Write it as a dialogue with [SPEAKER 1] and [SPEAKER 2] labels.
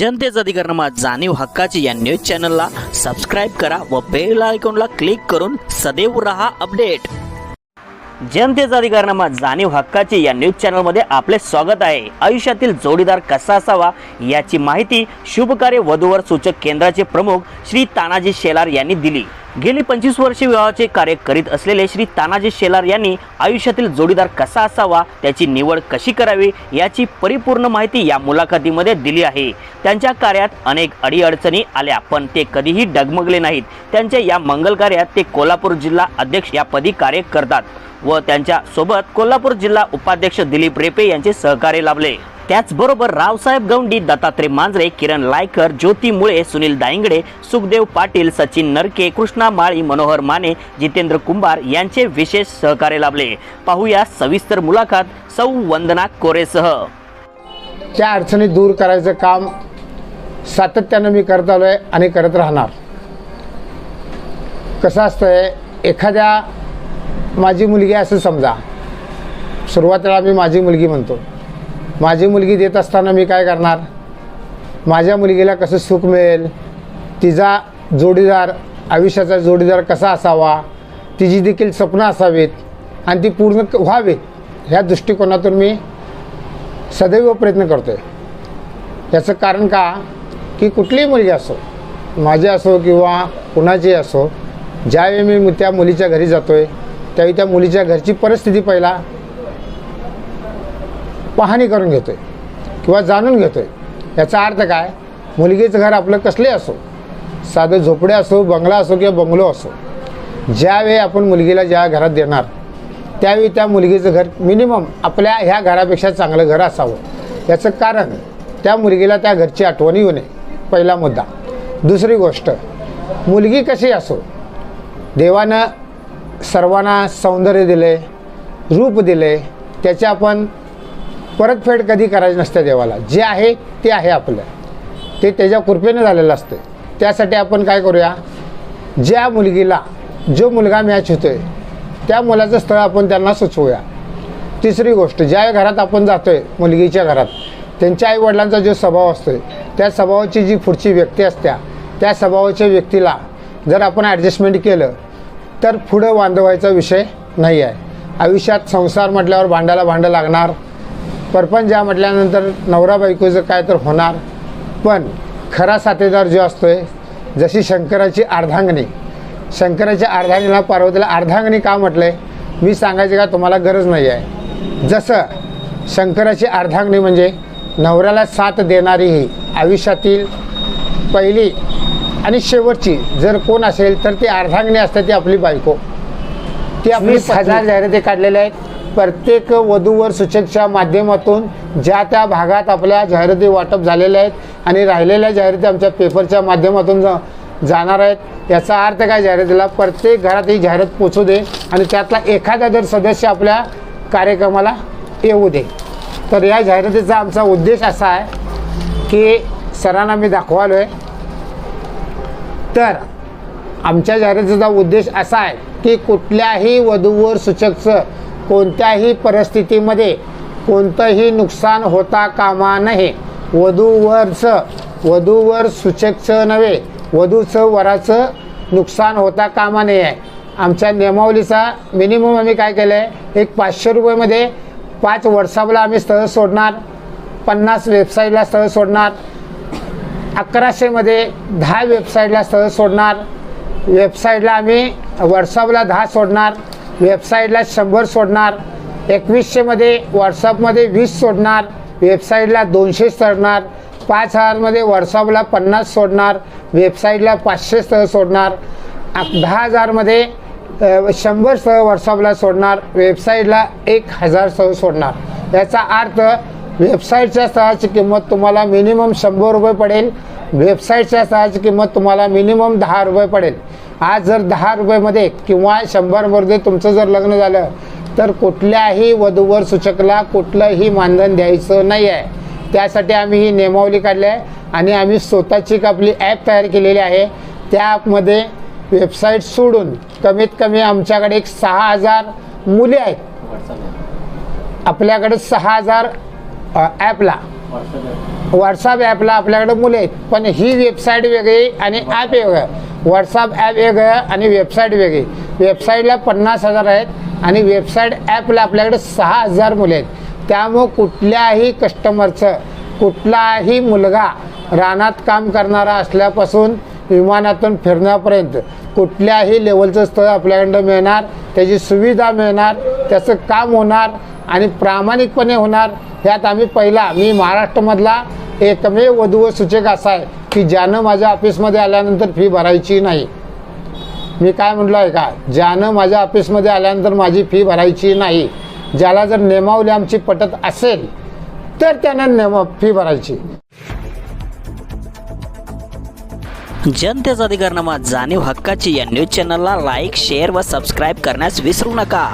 [SPEAKER 1] जनतेचा अधिकारमा जाणीव हक्काची या न्यूज चॅनलला सबस्क्राईब करा व बेल आयकॉनला क्लिक करून सदैव रहा अपडेट जनतेचा अधिकारनामा जाणीव हक्काची या न्यूज चॅनलमध्ये आपले स्वागत आहे. आयुष्यातील जोडीदार कसा असावा याची माहिती शुभकार्य वधूवर सूचक केंद्राचे प्रमुख श्री तानाजी शेलार यांनी दिली. गेली पंचवीस वर्षे विवाहाचे कार्य करीत असलेले श्री तानाजी शेलार यांनी आयुष्यातील जोडीदार कसा असावा त्याची निवड कशी करावी याची परिपूर्ण माहिती या मुलाखतीमध्ये दिली आहे. त्यांच्या कार्यात अनेक अडीअडचणी आल्या पण ते कधीही डगमगले नाहीत. त्यांच्या या मंगल कार्यात ते कोल्हापूर जिल्हा अध्यक्ष या पदी कार्य करतात व त्यांच्यासोबत कोल्हापूर जिल्हा उपाध्यक्ष दिलीप रेपे यांचे सहकार्य लाभले. त्याचबरोबर रावसाहेब गौंडी दत्तात्रय मांजरे किरण लायकर ज्योती मुळे सुनील दायंगडे सुखदेव पाटील सचिन नरके कृष्णा माळी मनोहर माने जितेंद्र कुंभार यांचे विशेष सहकार्य लाभले. पाहूया सविस्तर मुलाखत सौ वंदना कोरेसह.
[SPEAKER 2] त्या अडचणी दूर करायचं काम सातत्यानं मी करत आलो आहे आणि करत राहणार. कसं असतंय एखाद्या माझी मुलगी असं समजा सुरुवातीला मी माझी मुलगी म्हणतो. माझी मुलगी देत असताना मी काय करणार? माझ्या मुलगीला कसं सुख मिळेल? तिचा जोडीदार आयुष्याचा जोडीदार कसा असावा? तिची देखील स्वप्न असावीत आणि ती पूर्ण व्हावी. व्हावीत ह्या दृष्टिकोनातून मी सदैव प्रयत्न करतो आहे याचं कारण का? की कुठलीही मुलगी असो माझी असो किंवा कुणाची असो ज्यावेळी मी त्या मुलीच्या घरी जातो आहे त्यावेळी त्या मुलीच्या घरची परिस्थिती पहिला पाहणी करून घेतो आहे किंवा जाणून घेतो आहे याचा अर्थ काय? मुलगीचं घर आपलं कसले असो साधं झोपडे असो बंगला असो किंवा बंगलो असो ज्यावेळी आपण मुलगीला ज्या घरात देणार त्यावेळी त्या मुलगीचं घर मिनिमम आपल्या ह्या घरापेक्षा चांगलं घर असावं. याचं कारण त्या मुलगीला त्या घरची आठवण येऊ नये पहिला मुद्दा. दुसरी गोष्ट मुलगी कशी असो देवानं सर्वांना सौंदर्य दिले रूप दिले त्याचे आपण परतफेड कधी करायची नसते देवाला. जे आहे ते आहे आपलं. ते त्याच्या कृपेने झालेलं असतं. त्यासाठी आपण काय करूया? ज्या मुलगीला जो मुलगा मॅच होतोय त्या मुलाचं स्थळ आपण त्यांना सुचवूया. तिसरी गोष्ट ज्या घरात आपण जातोय मुलगीच्या घरात त्यांच्या आईवडिलांचा जो स्वभाव असतोय त्या स्वभावाची जी पुढची व्यक्ती असत्या त्या स्वभावाच्या व्यक्तीला जर आपण ॲडजस्टमेंट केलं तर पुढं बांधवायचा विषय नाही आहे आयुष्यात संसार म्हटल्यावर भांड्याला भांडं लागणार परपंच या म्हटल्यानंतर नवरा बायकोचं काय तर होणार. पण खरा साथीदार जो असतोय जशी शंकराची अर्धांगणी शंकराच्या अर्धांगीला पार्वतीला अर्धांगणी का म्हटलंय? मी सांगायची का तुम्हाला गरज नाही आहे जसं शंकराची अर्धांगणी म्हणजे नवऱ्याला साथ देणारी ही आयुष्यातील पहिली आणि शेवटची जर कोण असेल तर ती अर्धांगणी असते ती आपली बायको. ती आपली हजार जाहिराती काढलेल्या आहेत. प्रत्येक वधूवर सूचकच्या माध्यमातून ज्या त्या भागात आपल्या जाहिराती वाटप झालेल्या आहेत आणि राहिलेल्या जाहिराती आमच्या पेपरच्या माध्यमातून जा जाणार आहेत. याचा अर्थ काय? जाहिरातीला प्रत्येक घरात ही जाहिरात पोचू दे आणि त्यातला एखादा जर सदस्य आपल्या कार्यक्रमाला येऊ दे. तर या जाहिरातीचा आमचा उद्देश असा आहे की सरांना मी दाखवालो आहे तर आमच्या जाहिरातीचा उद्देश असा आहे की कुठल्याही वधूवर सूचकचं कोणत्याही परिस्थितीमध्ये कोणतंही नुकसान होता कामा नये. वधूवरचं वधूवर सूचकचं नव्हे. वधूचं वराचं नुकसान होता कामा नये. आहे आमच्या नियमावलीचा मिनिमम आम्ही काय केलं आहे एक पाचशे रुपयेमध्ये पाच व्हॉट्सअपला आम्ही स्थळ सोडणार पन्नास वेबसाईटला स्थळ सोडणार अकराशेमध्ये दहा वेबसाईटला स्थळ सोडणार वेबसाईटला आम्ही व्हॉट्सअपला दहा सोडणार वेबसाईटला शंभर सोडणार एकवीसशेमध्ये व्हॉट्सअपमध्ये वीस सोडणार वेबसाईटला दोनशे सोडणार पाच हजारमध्ये व्हॉट्सअपला पन्नास सोडणार वेबसाईटला पाचशे स्थळ सोडणार दहा हजारमध्ये शंभर स्थळ व्हॉट्सअपला सोडणार वेबसाईटला एक हजार सह सोडणार. याचा अर्थ वेबसाईटच्या स्थळाची किंमत तुम्हाला मिनिमम शंभर रुपये पडेल वेबसाईटच्या स्थळाची किंमत तुम्हाला मिनिमम दहा रुपये पडेल. आज जर दहा रुपयेमध्ये किंवा शंभरमध्ये तुमचं जर लग्न झालं तर कुठल्याही वधूवर सूचकला कुठलंही मानधन द्यायचं नाही आहे त्यासाठी आम्ही ही नियमावली काढली आहे आणि आम्ही स्वतःची एक आपली ॲप तयार केलेली आहे. त्या ॲपमध्ये वेबसाईट सोडून कमीत कमी आमच्याकडे एक सहा हजार मुली आहेत. आपल्याकडे सहा हजार ॲपला व्हॉट्सअप ॲपला आपल्याकडे मुले आहेत. पण ही वेबसाईट वेगळी आणि ॲप वेगळं. व्हॉट्सअप ॲप वेगळं आणि वेबसाईट वेगळी. वेबसाईटला पन्नास हजार आहेत आणि वेबसाईट ॲपला आपल्याकडे सहा हजार मुले आहेत. त्यामुळं कुठल्याही कस्टमरचं कुठलाही मुलगा रानात काम करणारा असल्यापासून विमानातून फिरण्यापर्यंत कुठल्याही लेवलचं स्थळ आपल्याकडं मिळणार त्याची सुविधा मिळणार त्याचं काम होणार आणि प्रामाणिकपणे होणार ह्यात आम्ही पहिला मी महाराष्ट्रामधला एकमेव वधू व सूचक असा आहे. की ज्यानं माझ्या ऑफिसमध्ये आल्यानंतर फी भरायची नाही. मी काय म्हटलं आहे का? ज्यानं माझ्या ऑफिसमध्ये आल्यानंतर माझी फी भरायची नाही ज्याला जर नेमावली आमची पटत असेल तर त्यानं नेम फी भरायची.
[SPEAKER 1] जनतेचा अधिकारनामा जाणीव हक्काची या न्यूज चॅनलला लाईक शेअर व सबस्क्राईब करण्यास विसरू नका.